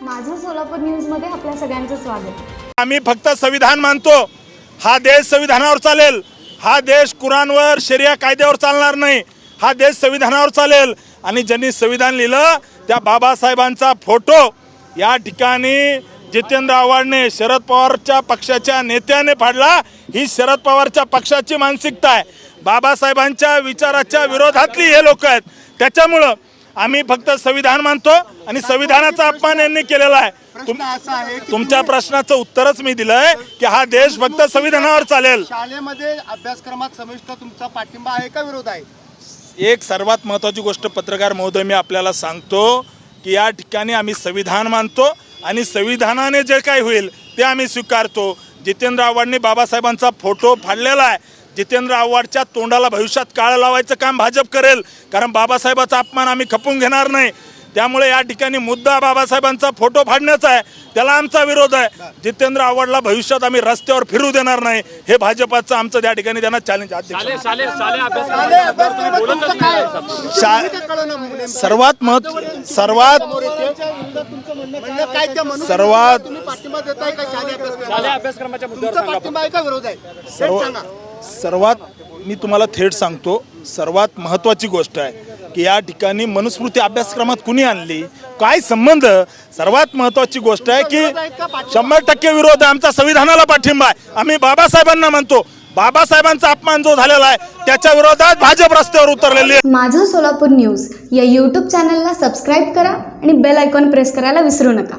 सोलापूर न्यूजमध्ये आपल्या सगळ्यांचं स्वागत. आम्ही फक्त संविधान मानतो. हा देश संविधानावर चालेल. हा देश कुराणवर शरिया कायद्यावर चालणार नाही. हा देश संविधानावर चालेल. आणि ज्यांनी संविधान लिहिलं त्या बाबासाहेबांचा फोटो या ठिकाणी जितेंद्र आव्हाडने शरद पवारच्या पक्षाच्या नेत्याने फाडला. ही शरद पवारच्या पक्षाची मानसिकता आहे. बाबासाहेबांच्या विचाराच्या विरोधातली हे लोक आहेत. त्याच्यामुळं आम्ही फक्त संविधान मानतो आणि संविधानाचा अपमान यांनी केलेला आहे. तुम- तुमच्या प्रश्नाचं उत्तरच मी दिलंय की हा देश फक्त संविधानावर चालेल. शाळेमध्ये अभ्यासक्रमात समिष्ट तुमचा पाठिंबा आहे का विरोध आहे? एक सर्वात महत्त्वाची गोष्ट पत्रकार महोदय मी आपल्याला सांगतो की या ठिकाणी आम्ही संविधान मानतो आणि संविधानाने जे काही होईल ते आम्ही स्वीकारतो. जितेंद्र आव्हाडने बाबासाहेबांचा फोटो फाडलेला आहे. जितेंद्र आव्हाडच्या तोंडाला भविष्यात काळ लावायचं काम भाजप करेल. कारण बाबासाहेबाचा अपमान आम्ही खपून घेणार नाही. त्यामुळे या ठिकाणी मुद्दा बाबासाहेबांचा फोटो फाडण्याचा आहे. त्याला आमचा विरोध आहे. जितेंद्र आव्हाडला भविष्यात आम्ही रस्त्यावर फिरू देणार नाही. हे भाजपाचं आमचं त्या ठिकाणी त्यांना चॅलेंज कळलं नेमकं? सर्वात सर्वात म्हणजे काय ते म्हणून सर्वात- सर्वात मी तुम्हाला थेट सांगतो सर्वात महत्त्वाची गोष्ट आहे की या ठिकाणी मनुस्मृती अभ्यासक्रमात कुणी आणली? काय संबंध? सर्वात महत्त्वाची गोष्ट आहे की शंभर टक्के विरोध आहे आमचा संविधानाला पाठिंबा आहे. आम्ही बाबासाहेबांना म्हणतो बाबासाहेबांचा अपमान जो झालेला आहे त्याच्या विरोधात भाजप रस्त्यावर उतरलेली आहे. माझं सोलापूर न्यूज या यूट्यूब चॅनलला सबस्क्राईब करा आणि बेल आयकॉन प्रेस करायला विसरू नका.